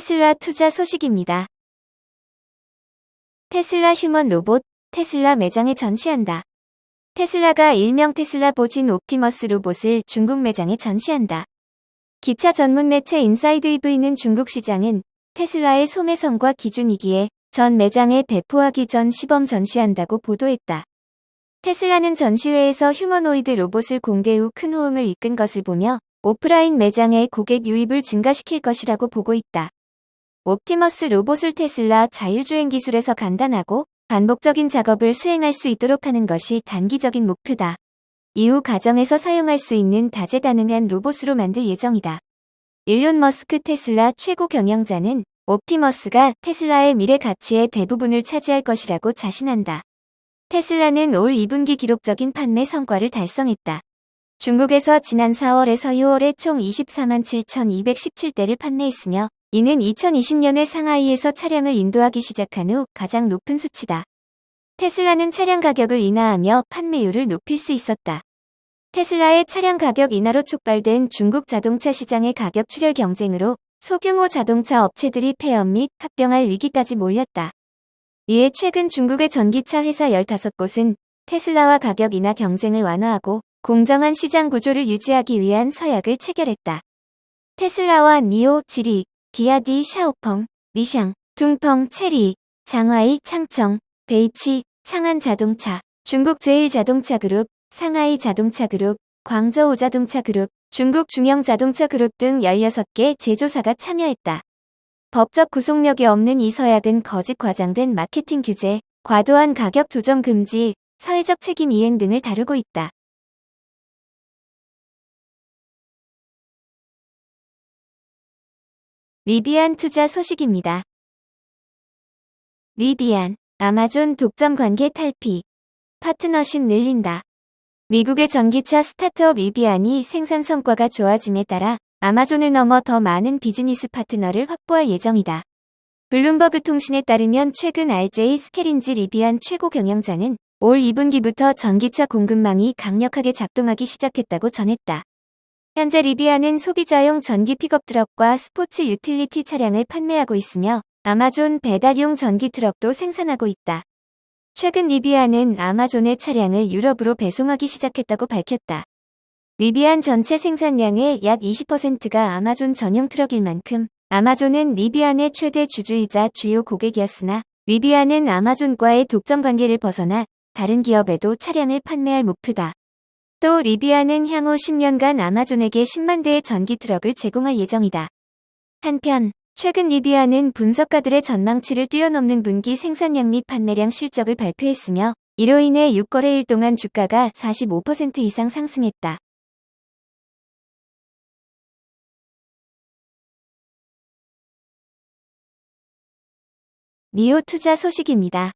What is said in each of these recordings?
테슬라 투자 소식입니다. 테슬라 휴먼 로봇 테슬라 매장에 전시한다. 테슬라가 일명 테슬라 보진 옵티머스 로봇을 중국 매장에 전시한다. 기차 전문 매체 인사이드 EV는 중국 시장은 테슬라의 소매성과 기준이기에 전 매장에 배포하기 전 시범 전시한다고 보도했다. 테슬라는 전시회에서 휴머노이드 로봇을 공개 후 큰 호응을 이끈 것을 보며 오프라인 매장에 고객 유입을 증가시킬 것이라고 보고 있다. 옵티머스 로봇을 테슬라 자율주행 기술에서 간단하고 반복적인 작업을 수행할 수 있도록 하는 것이 단기적인 목표다. 이후 가정에서 사용할 수 있는 다재다능한 로봇으로 만들 예정이다. 일론 머스크 테슬라 최고 경영자는 옵티머스가 테슬라의 미래 가치의 대부분을 차지할 것이라고 자신한다. 테슬라는 올 2분기 기록적인 판매 성과를 달성했다. 중국에서 지난 4월에서 6월에 총 24만 7,217대를 판매했으며 이는 2020년에 상하이에서 차량을 인도하기 시작한 후 가장 높은 수치다. 테슬라는 차량 가격을 인하하며 판매율을 높일 수 있었다. 테슬라의 차량 가격 인하로 촉발된 중국 자동차 시장의 가격 출혈 경쟁으로 소규모 자동차 업체들이 폐업 및 합병할 위기까지 몰렸다. 이에 최근 중국의 전기차 회사 15곳은 테슬라와 가격 인하 경쟁을 완화하고 공정한 시장 구조를 유지하기 위한 서약을 체결했다. 테슬라와 니오, 지리, 기아디, 샤오펑, 리샹, 둥펑, 체리, 장화이, 창청, 베이치, 창안 자동차, 중국 제일자동차 그룹, 상하이 자동차 그룹, 광저우 자동차 그룹, 중국 중형 자동차 그룹 등 16개 제조사가 참여했다. 법적 구속력이 없는 이 서약은 거짓 과장된 마케팅 규제, 과도한 가격 조정 금지, 사회적 책임 이행 등을 다루고 있다. 리비안 투자 소식입니다. 리비안, 아마존 독점 관계 탈피, 파트너십 늘린다. 미국의 전기차 스타트업 리비안이 생산 성과가 좋아짐에 따라 아마존을 넘어 더 많은 비즈니스 파트너를 확보할 예정이다. 블룸버그 통신에 따르면 최근 RJ 스케린지 리비안 최고 경영자는 올 2분기부터 전기차 공급망이 강력하게 작동하기 시작했다고 전했다. 현재 리비안은 소비자용 전기 픽업 트럭과 스포츠 유틸리티 차량을 판매하고 있으며 아마존 배달용 전기 트럭도 생산하고 있다. 최근 리비안은 아마존의 차량을 유럽으로 배송하기 시작했다고 밝혔다. 리비안 전체 생산량의 약 20%가 아마존 전용 트럭일 만큼 아마존은 리비안의 최대 주주이자 주요 고객이었으나 리비안은 아마존과의 독점 관계를 벗어나 다른 기업에도 차량을 판매할 목표다. 또 리비안은 향후 10년간 아마존에게 10만 대의 전기 트럭을 제공할 예정이다. 한편 최근 리비안은 분석가들의 전망치를 뛰어넘는 분기 생산량 및 판매량 실적을 발표했으며 이로 인해 6거래일 동안 주가가 45% 이상 상승했다. 니오 투자 소식입니다.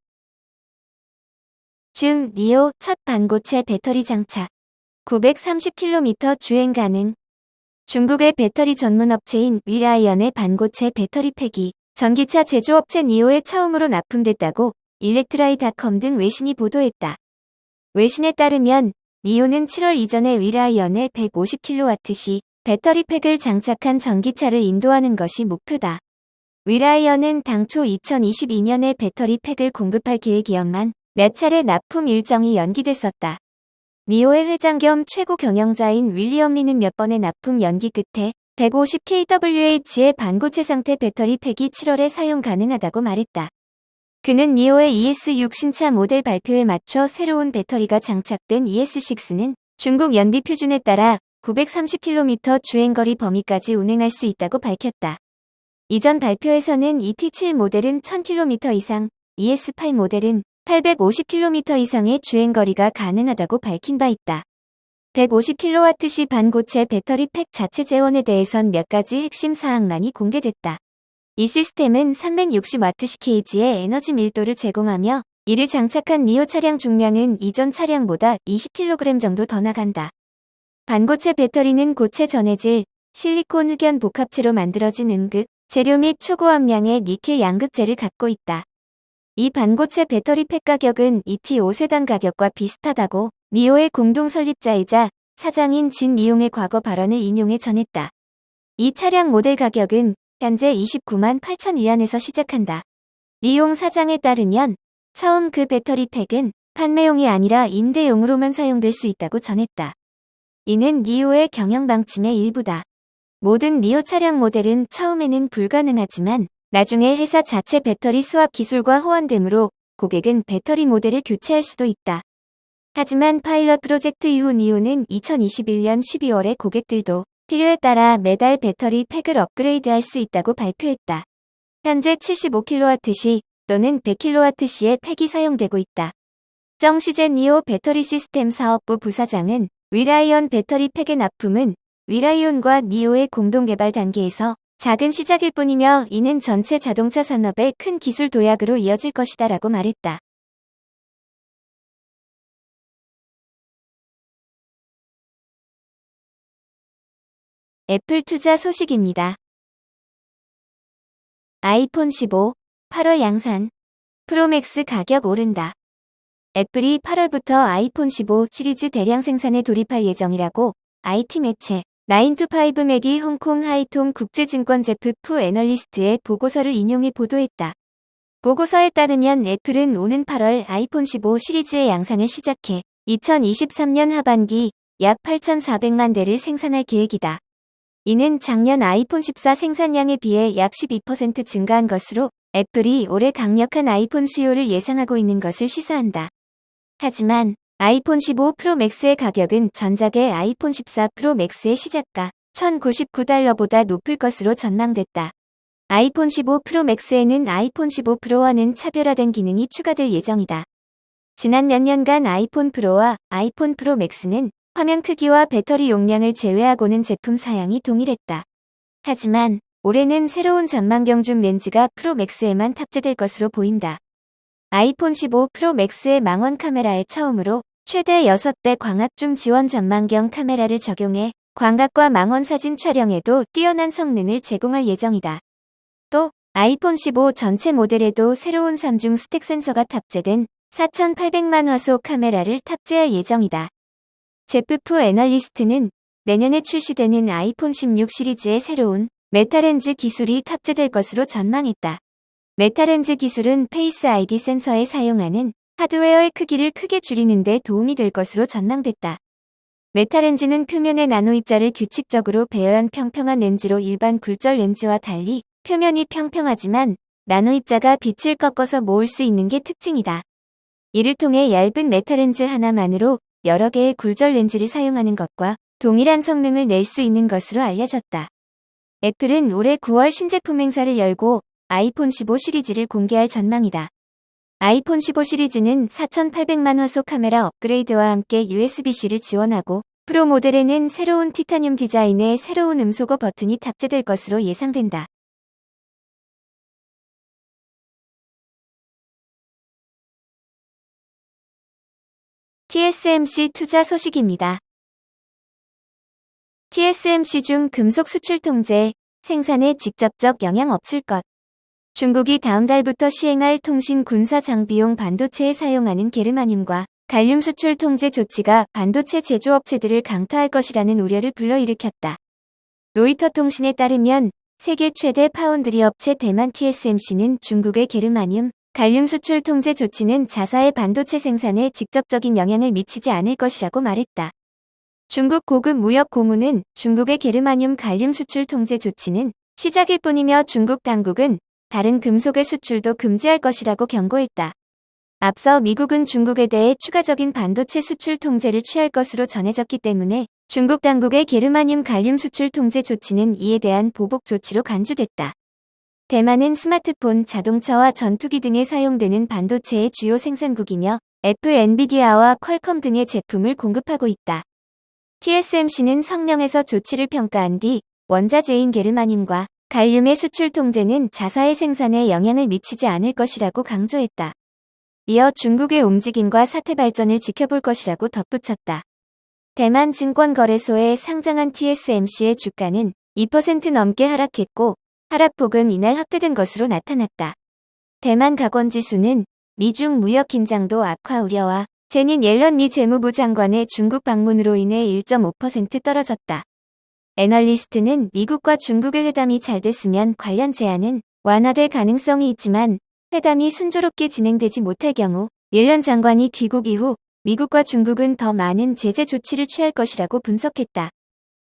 중 니오 첫 반고체 배터리 장착 930km 주행 가능 중국의 배터리 전문 업체인 위라이언의 반고체 배터리 팩이 전기차 제조업체 니오에 처음으로 납품됐다고 일렉트라이닷컴 등 외신이 보도했다. 외신에 따르면 니오는 7월 이전에 위라이언의 150kW시 배터리 팩을 장착한 전기차를 인도하는 것이 목표다. 위라이언은 당초 2022년에 배터리 팩을 공급할 계획이었만 몇 차례 납품 일정이 연기됐었다. 니오의 회장 겸 최고 경영자인 윌리엄 리는 몇 번의 납품 연기 끝에 150kWh의 반고체 상태 배터리 팩이 7월에 사용 가능하다고 말했다. 그는 니오의 ES6 신차 모델 발표에 맞춰 새로운 배터리가 장착된 ES6는 중국 연비 표준에 따라 930km 주행거리 범위까지 운행할 수 있다고 밝혔다. 이전 발표에서는 ET7 모델은 1000km 이상, ES8 모델은 850km 이상의 주행거리가 가능하다고 밝힌 바 있다. 150kW시 반고체 배터리 팩 자체 재원에 대해선 몇 가지 핵심 사항만이 공개됐다. 이 시스템은 360Wck의 에너지 밀도를 제공하며 이를 장착한 니오 차량 중량은 이전 차량보다 20kg 정도 더 나간다. 반고체 배터리는 고체 전해질, 실리콘 흑연 복합체로 만들어진 음극, 재료 및 초고함량의 니켈 양극재를 갖고 있다. 이 반고체 배터리 팩 가격은 ET5 세단 가격과 비슷하다고 미오의 공동 설립자이자 사장인 진 미용의 과거 발언을 인용해 전했다. 이 차량 모델 가격은 현재 29만 8천 위안에서 시작한다. 리용 사장에 따르면 처음 그 배터리 팩은 판매용이 아니라 임대용으로만 사용될 수 있다고 전했다. 이는 리오의 경영 방침의 일부다. 모든 리오 차량 모델은 처음에는 불가능하지만 나중에 회사 자체 배터리 수압 기술과 호환되므로 고객은 배터리 모델을 교체할 수도 있다. 하지만 파일럿 프로젝트 이후 니오는 2021년 12월에 고객들도 필요에 따라 매달 배터리 팩을 업그레이드할 수 있다고 발표했다. 현재 75kW시 또는 100kW시의 팩이 사용되고 있다. 정시젠 니오 배터리 시스템 사업부 부사장은 위라이온 배터리 팩의 납품은 위라이온과 니오의 공동 개발 단계에서 작은 시작일 뿐이며 이는 전체 자동차 산업의 큰 기술 도약으로 이어질 것이다 라고 말했다. 애플 투자 소식입니다. 아이폰 15, 8월 양산. 프로맥스 가격 오른다. 애플이 8월부터 아이폰 15 시리즈 대량 생산에 돌입할 예정이라고 IT 매체 9to5 맥이 홍콩 하이통 국제증권 제프 푸 애널리스트의 보고서를 인용해 보도했다. 보고서에 따르면 애플은 오는 8월 아이폰 15 시리즈의 양산을 시작해 2023년 하반기 약 8,400만 대를 생산할 계획이다. 이는 작년 아이폰 14 생산량에 비해 약 12% 증가한 것으로 애플이 올해 강력한 아이폰 수요를 예상하고 있는 것을 시사한다. 하지만 아이폰 15 프로 맥스의 가격은 전작의 아이폰 14 프로 맥스의 시작가 1099달러보다 높을 것으로 전망됐다. 아이폰 15 프로 맥스에는 아이폰 15 프로와는 차별화된 기능이 추가될 예정이다. 지난 몇 년간 아이폰 프로와 아이폰 프로 맥스는 화면 크기와 배터리 용량을 제외하고는 제품 사양이 동일했다. 하지만 올해는 새로운 전망경 줌 렌즈가 프로 맥스에만 탑재될 것으로 보인다. 아이폰 15 프로 맥스의 망원 카메라에 처음으로 최대 6배 광학줌 지원 전망경 카메라를 적용해 광각과 망원 사진 촬영에도 뛰어난 성능을 제공할 예정이다. 또 아이폰 15 전체 모델에도 새로운 3중 스택 센서가 탑재된 4800만 화소 카메라를 탑재할 예정이다. 제프프 애널리스트는 내년에 출시되는 아이폰 16 시리즈의 새로운 메타렌즈 기술이 탑재될 것으로 전망했다. 메타렌즈 기술은 페이스 아이디 센서에 사용하는 하드웨어의 크기를 크게 줄이는 데 도움이 될 것으로 전망됐다. 메타렌즈는 표면의 나노 입자를 규칙적으로 배열한 평평한 렌즈로 일반 굴절 렌즈와 달리 표면이 평평하지만 나노 입자가 빛을 꺾어서 모을 수 있는 게 특징이다. 이를 통해 얇은 메타렌즈 하나만으로 여러 개의 굴절 렌즈를 사용하는 것과 동일한 성능을 낼 수 있는 것으로 알려졌다. 애플은 올해 9월 신제품 행사를 열고 아이폰 15 시리즈를 공개할 전망이다. 아이폰 15 시리즈는 4800만 화소 카메라 업그레이드와 함께 USB-C를 지원하고 프로 모델에는 새로운 티타늄 디자인의 새로운 음소거 버튼이 탑재될 것으로 예상된다. TSMC 투자 소식입니다. TSMC 중 금속 수출 통제, 생산에 직접적 영향 없을 것. 중국이 다음 달부터 시행할 통신 군사 장비용 반도체에 사용하는 게르마늄과 갈륨 수출 통제 조치가 반도체 제조업체들을 강타할 것이라는 우려를 불러일으켰다. 로이터 통신에 따르면 세계 최대 파운드리 업체 대만 TSMC는 중국의 게르마늄, 갈륨 수출 통제 조치는 자사의 반도체 생산에 직접적인 영향을 미치지 않을 것이라고 말했다. 중국 고급 무역 고문은 중국의 게르마늄 갈륨 수출 통제 조치는 시작일 뿐이며 중국 당국은 다른 금속의 수출도 금지할 것이라고 경고했다. 앞서 미국은 중국에 대해 추가적인 반도체 수출 통제를 취할 것으로 전해졌기 때문에 중국 당국의 게르마늄 갈륨 수출 통제 조치는 이에 대한 보복 조치로 간주됐다. 대만은 스마트폰, 자동차와 전투기 등에 사용되는 반도체의 주요 생산국이며 애플, 엔비디아와 퀄컴 등의 제품을 공급하고 있다. TSMC는 성명에서 조치를 평가한 뒤 원자재인 게르마늄과 갈륨의 수출 통제는 자사의 생산에 영향을 미치지 않을 것이라고 강조했다. 이어 중국의 움직임과 사태 발전을 지켜볼 것이라고 덧붙였다. 대만 증권거래소에 상장한 TSMC의 주가는 2% 넘게 하락했고 하락폭은 이날 확대된 것으로 나타났다. 대만 각원지수는 미중 무역 긴장도 악화 우려와 제닌 옐런 미 재무부 장관의 중국 방문으로 인해 1.5% 떨어졌다. 애널리스트는 미국과 중국의 회담이 잘 됐으면 관련 제한은 완화될 가능성이 있지만 회담이 순조롭게 진행되지 못할 경우 옐런 장관이 귀국 이후 미국과 중국은 더 많은 제재 조치를 취할 것이라고 분석했다.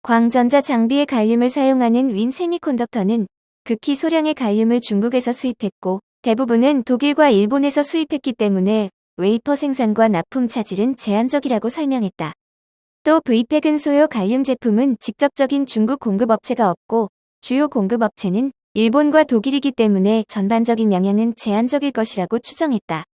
광전자 장비의 갈륨을 사용하는 윈 세미콘덕터는 극히 소량의 갈륨을 중국에서 수입했고 대부분은 독일과 일본에서 수입했기 때문에 웨이퍼 생산과 납품 차질은 제한적이라고 설명했다. 또 V팩은 소요 갈륨 제품은 직접적인 중국 공급업체가 없고 주요 공급업체는 일본과 독일이기 때문에 전반적인 영향은 제한적일 것이라고 추정했다.